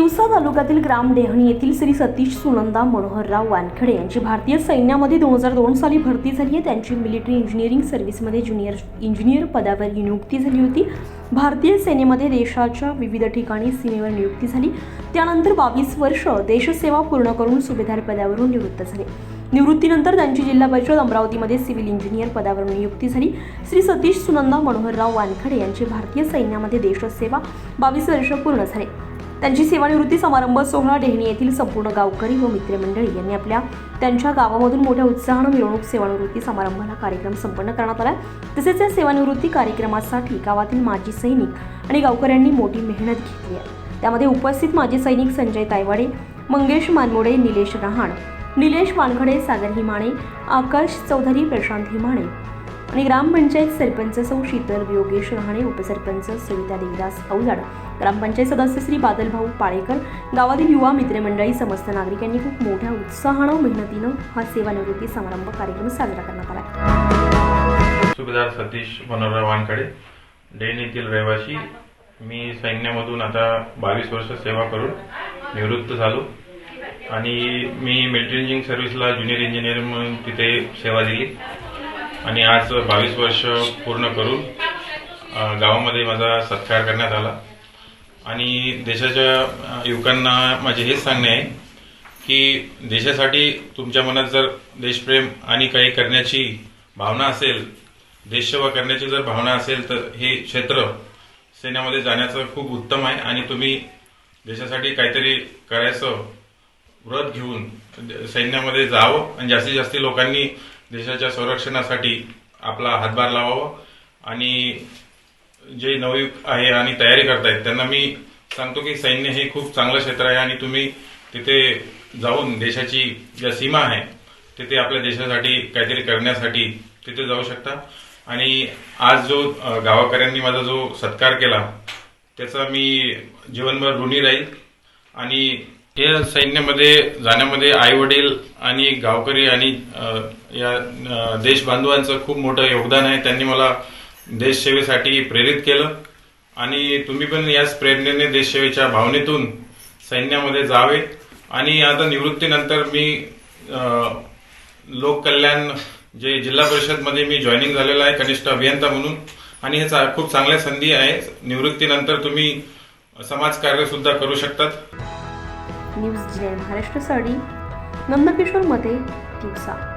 तिवसा तालुक्यातील ग्राम डेहणी येथील श्री सतीश सुनंदा मनोहरराव वानखेडे यांची भारतीय सैन्यामध्ये दोन हजार दोन साली भरती झाली आहे. त्यांची मिलिटरी इंजिनिअरिंग सर्व्हिसमध्ये ज्युनियर इंजिनियर पदावर नियुक्ती झाली होती. भारतीय सेनेमध्ये देशाच्या विविध ठिकाणी सीमेवर नियुक्ती झाली. त्यानंतर बावीस वर्ष देशसेवा पूर्ण करून सुभेदार पदावरून निवृत्त झाले. निवृत्तीनंतर त्यांची जिल्हा परिषद अमरावतीमध्ये सिव्हिल इंजिनियर पदावर नियुक्ती झाली. श्री सतीश सुनंदा मनोहरराव वानखडे यांची भारतीय सैन्यामध्ये देशसेवा बावीस वर्ष पूर्ण झाले. त्यांची सेवानिवृत्ती समारंभ सोहळा डेहणी येथील संपूर्ण गावकरी व मित्रमंडळी यांनी आपल्या त्यांच्या गावामधून मोठ्या उत्साहानं मिरवणूक सेवानिवृत्ती समारंभाला कार्यक्रम संपन्न करण्यात आला तसेच या सेवानिवृत्ती कार्यक्रमासाठी गावातील माजी सैनिक आणि गावकऱ्यांनी मोठी मेहनत घेतली आहे. त्यामध्ये उपस्थित माजी सैनिक संजय तायवाडे मंगेश मानमोडे निलेश रहाण निलेश वानखडे सागर हिमाणे आकाश चौधरी प्रशांत हिमाणे आणि ग्रामपंचायत सरपंच सौ शीतल योगेश रहाणे उपसरपंच सविता देवदास औजाड ग्रामपंचायत सदस्य श्री बादलभाऊ पाळेकर गावातील युवा मित्रमंडळी समस्त नागरिकांनी खूप मोठ्या उत्साहानं मेहनतीनं हा सेवानिवृत्ती समारंभ कार्यक्रम साजरा करण्यात आला. सुभेदार सतीश मनोहरराव वानकडे डेन येथील रहिवासी. मी सैन्यामधून आता बावीस वर्ष सेवा करून निवृत्त झालो. आणि मी मिलिटरी इंजिनिअरिंग सर्व्हिसला ज्युनियर इंजिनियर म्हणून तिथे सेवा दिली. आणि आज बावीस वर्ष पूर्ण करून गावामध्ये माझा सत्कार करण्यात आला. आणि देशाच्या युवकांना माझे हेच सांगणे आहे की देशासाठी तुमच्या मनात जर देशप्रेम आणि काही करण्याची भावना असेल देशसेवा करण्याची जर भावना असेल तर हे क्षेत्र सैन्यामध्ये जाण्याचं खूप उत्तम आहे आणि तुम्ही देशासाठी काहीतरी करायचं व्रत घेऊन सैन्यामध्ये जावं आणि जास्तीत जास्त लोकांनी देशाच्या संरक्षणासाठी आपला हातभार लावावा. आणि जे नवयुग आहे आणि तयारी करतायत त्यांना मी सांगतो की सैन्य हे खूप चांगलं क्षेत्र आहे आणि तुम्ही तिथे जाऊन देशाची ज्या सीमा आहे तिथे आपल्या देशासाठी काहीतरी करण्यासाठी तिथे जाऊ शकता. आणि आज जो गावाकऱ्यांनी माझा जो सत्कार केला त्याचा मी जीवनभर ऋणी राहील. आणि या सैन्यामध्ये जाण्यामध्ये आई वडील आणि गावकरी आणि या देशबांधवांचं खूप मोठं योगदान आहे. त्यांनी मला देशसेवेसाठी प्रेरित केलं. आणि तुम्ही पण याच प्रेरणेने देशसेवेच्या भावनेतून सैन्यामध्ये जावे. आणि आता निवृत्तीनंतर मी लोककल्याण जे जिल्हा परिषदमध्ये मी जॉईनिंग झालेलं आहे कनिष्ठ अभियंता म्हणून. आणि हे खूप चांगल्या संधी आहे. निवृत्तीनंतर तुम्ही समाजकार्य सुद्धा करू शकतात. न्यूज जी महाराष्ट्रासाठी नंदकिशोर नंदकिशोरमध्ये दिवसा.